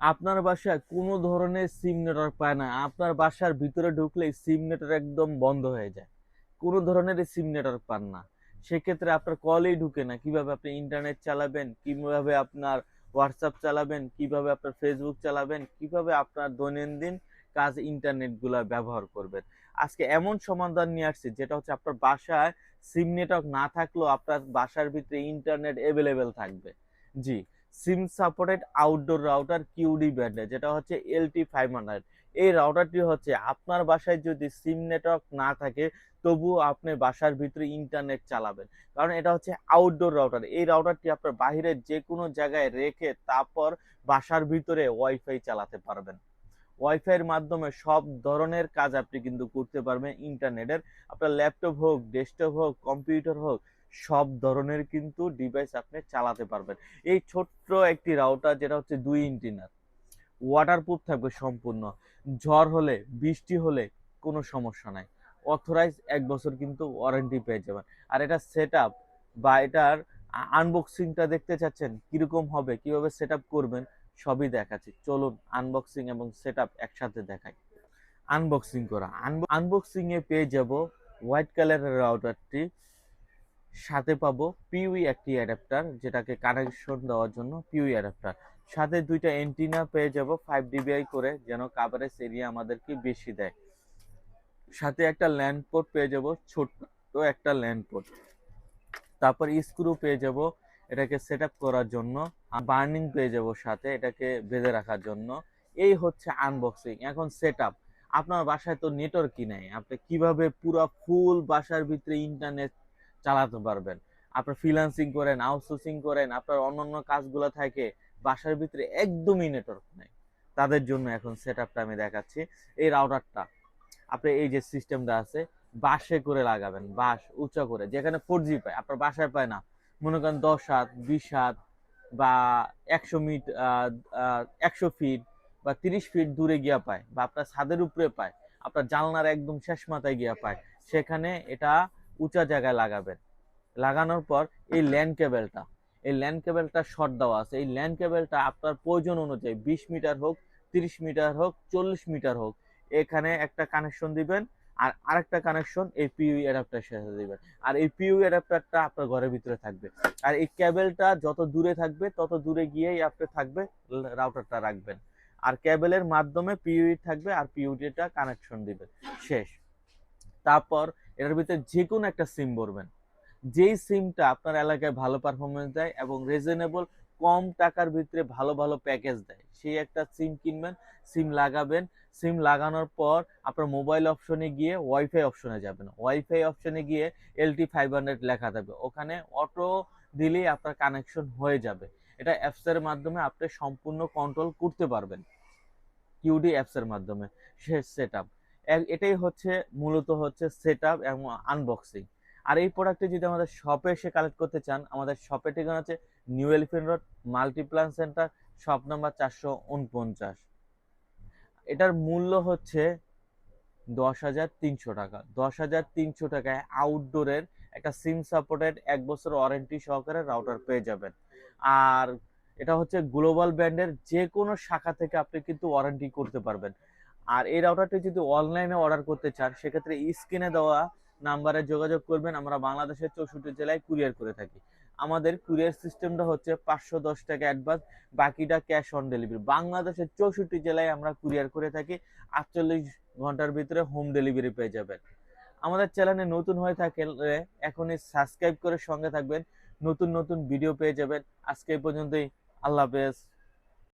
আপনার বাসায় কোনো ধরনের সিম নেটওয়ার্ক পায় না। আপনার বাসার ভিতরে ঢুকলেই সিম নেটওয়ার্ক একদম বন্ধ হয়ে যায়। কোনো ধরনের সিম নেটওয়ার্ক পান না। সেক্ষেত্রে আপনার কলেই ঢুকে না। কীভাবে আপনি ইন্টারনেট চালাবেন? কীভাবে আপনার হোয়াটসঅ্যাপ চালাবেন? কীভাবে আপনার ফেসবুক চালাবেন? কীভাবে আপনার দৈনন্দিন কাজ ইন্টারনেটগুলো ব্যবহার করবেন? আজকে এমন সমাধান নিয়ে আসছি, যেটা হচ্ছে আপনার বাসায় সিম নেটওয়ার্ক না থাকলেও আপনার বাসার ভিতরে ইন্টারনেট অ্যাভেলেবেল থাকবে। জি। SIM supported outdoor router Cudy ব্যান্ডে যেটা হচ্ছে এলটি ফাইভ হান্ড্রেড এই রাউটারটি হচ্ছে আপনার বাসায় যদি সিম নেটওয়ার্ক না থাকে, তবুও আপনি বাসার ভিতরে ইন্টারনেট চালাবেন। কারণ এটা হচ্ছে আউটডোর রাউটার এই রাউটারটি আপনার বাইরের যে কোনো জায়গায় রেখে তারপর বাসার ভিতরে ওয়াইফাই চালাতে পারবেন। ওয়াইফাইয়ের মাধ্যমে সব ধরনের কাজ আপনি কিন্তু করতে পারবেন ইন্টারনেটের আপনার ল্যাপটপ হোক ডেস্কটপ হোক কম্পিউটার হোক সব ধরনের কিন্তু ডিভাইস আপনি চালাতে পারবেন। এই ছোট্ট একটি রাউটার যেটা হচ্ছে দুই ইঞ্চিনার ওয়াটারপ্রুফ থাকবে সম্পূর্ণ। ঝড় হলে, বৃষ্টি হলে কোনো সমস্যা নাই। অথরাইজ এক বছর কিন্তু ওয়ারেন্টি পেয়ে যাবেন। আর এটা সেট আপ বা এটার আনবক্সিংটা দেখতে চাচ্ছেন, কীরকম হবে, কীভাবে সেট করবেন, সবই দেখাচ্ছি। চলুন আনবক্সিং এবং সেট একসাথে দেখাই। আনবক্সিং করা। আনবক্সিং এ পেয়ে যাব হোয়াইট কালারের রাউটারটি সাথে পাবো পিউই একটি অ্যাডাপ্টার যেটাকে কানেকশন দেওয়ার জন্য পিউই অ্যাডাপ্টার সাথে দুইটা এন্টিনা পেয়ে যাব ফাইভ ডিবিআই করে, যেন কাভারেজ এরিয়া আমাদেরকে বেশি দেয়। সাথে একটা ল্যান্ড পোর্ট পেয়ে যাব, ছোট্ট একটা ল্যান্ড পোর্ট তারপর স্ক্রু পেয়ে যাব, এটাকে সেট করার জন্য। বার্নিং পেয়ে যাব সাথে, এটাকে বেঁধে রাখার জন্য। এই হচ্ছে আনবক্সিং এখন সেট আপনার বাসায় তো নেটওয়ার্কই নেই, আপনি কীভাবে পুরো ফুল বাসার ভিতরে ইন্টারনেট চালাতে পারবেন। আপনার ফ্রিল্যান্সিং করেন আউটসোর্সিং করেন, আপনার অন্যান্য কাজগুলো থাকে, বাসার ভিতরে একদমই নেটওয়ার্ক নেই। তাদের জন্য এখন সেট আমি দেখাচ্ছি। এই রাউটারটা আপনি এই যে সিস্টেমটা আছে, বাসে করে লাগাবেন, বাস উঁচা করে, যেখানে ফোর জি পায়, আপনার বাসায় পায় না। মনে করেন দশ হাত, বিশ হাত বা একশো মিট একশো ফিট বা তিরিশ ফিট দূরে গিয়া পায় বা আপনার ছাদের উপরে পায়, আপনার জানলার একদম শেষ মাথায় গিয়া পায়। সেখানে এটা উঁচা জায়গায় লাগাবেন। লাগানোর পর এই ল্যান্ড কেবেলটা, এই ল্যান্ড কেবেলটা শর্ট দেওয়া আছে। এই ল্যান্ড কেবেলটা আপনার প্রয়োজন অনুযায়ী বিশ মিটার হোক, তিরিশ মিটার হোক, চল্লিশ মিটার হোক, এখানে একটা কানেকশন দিবেন আর আরেকটা কানেকশন এই পিইউ অ্যাডাপ্টার সাথে দিবেন। আর এই পিইউ অ্যাডাপ্টারটা আপনার ঘরের ভিতরে থাকবে। আর এই কেবেলটা যত দূরে থাকবে, তত দূরে গিয়েই আপনি থাকবে রাউটারটা রাখবেন। আর কেবেলের মাধ্যমে পিইউ থাকবে আর পিইউটা কানেকশন দিবেন। শেষ। তারপর এটার ভিতরে যে কোনো একটা সিম ভরবেন। যেই সিমটা আপনার এলাকায় ভালো পারফরমেন্স দেয় এবং রিজনেবল কম টাকার ভিতরে ভালো ভালো প্যাকেজ দেয়, সেই একটা সিম কিনবেন সিম লাগাবেন। সিম লাগানোর পর আপনার মোবাইল অপশনে গিয়ে ওয়াইফাই অপশনে যাবেন। ওয়াইফাই অপশনে গিয়ে এলটি ফাইভ হান্ড্রেড লেখা থাকবে। ওখানে অটো দিলেই আপনার কানেকশন হয়ে যাবে। এটা অ্যাপসের মাধ্যমে আপনি সম্পূর্ণ কন্ট্রোল করতে পারবেন। কিউডি অ্যাপসের মাধ্যমে সেট এটাই হচ্ছে মূলত হচ্ছে সেট আপ এবং আনবক্সিং আর এই প্রোডাক্টটি যদি আমাদের শপে এসে কালেক্ট করতে চান, আমাদের শপের ঠিকানা হচ্ছে নিউ এলিফেন্ট রোড মাল্টিপ্লান সেন্টার শপ নাম্বার চারশো উনপঞ্চাশ। এটার মূল্য হচ্ছে দশ হাজার তিনশো টাকা। দশ হাজার তিনশো টাকায় আউটডোরের একটা সিম সাপোর্টেড এক বছর ওয়ারেন্টি সহকারে রাউটার পেয়ে যাবেন। আর এটা হচ্ছে গ্লোবাল ব্র্যান্ডের যে কোনো শাখা থেকে আপনি কিন্তু ওয়ারেন্টি করতে পারবেন। আর এই রাউটারটি যদি অনলাইনে অর্ডার করতে চান, সেক্ষেত্রে স্ক্রিনে দেওয়া নাম্বারে যোগাযোগ করবেন। আমরা বাংলাদেশের চৌষট্টি জেলায় কুরিয়ার করে থাকি। আমাদের কুরিয়ার সিস্টেমটা হচ্ছে পাঁচশো দশ টাকা অ্যাডভান্স বাকিটা ক্যাশ অন ডেলিভারি বাংলাদেশের চৌষট্টি জেলায় আমরা কুরিয়ার করে থাকি। আটচল্লিশ ঘণ্টার ভিতরে হোম ডেলিভারি পেয়ে যাবেন। আমাদের চ্যানেলে নতুন হয়ে থাকলে এখনই সাবস্ক্রাইব করে সঙ্গে থাকবেন। নতুন নতুন ভিডিও পেয়ে যাবেন। আজকে এই পর্যন্তই। আল্লাহ হাফেজ।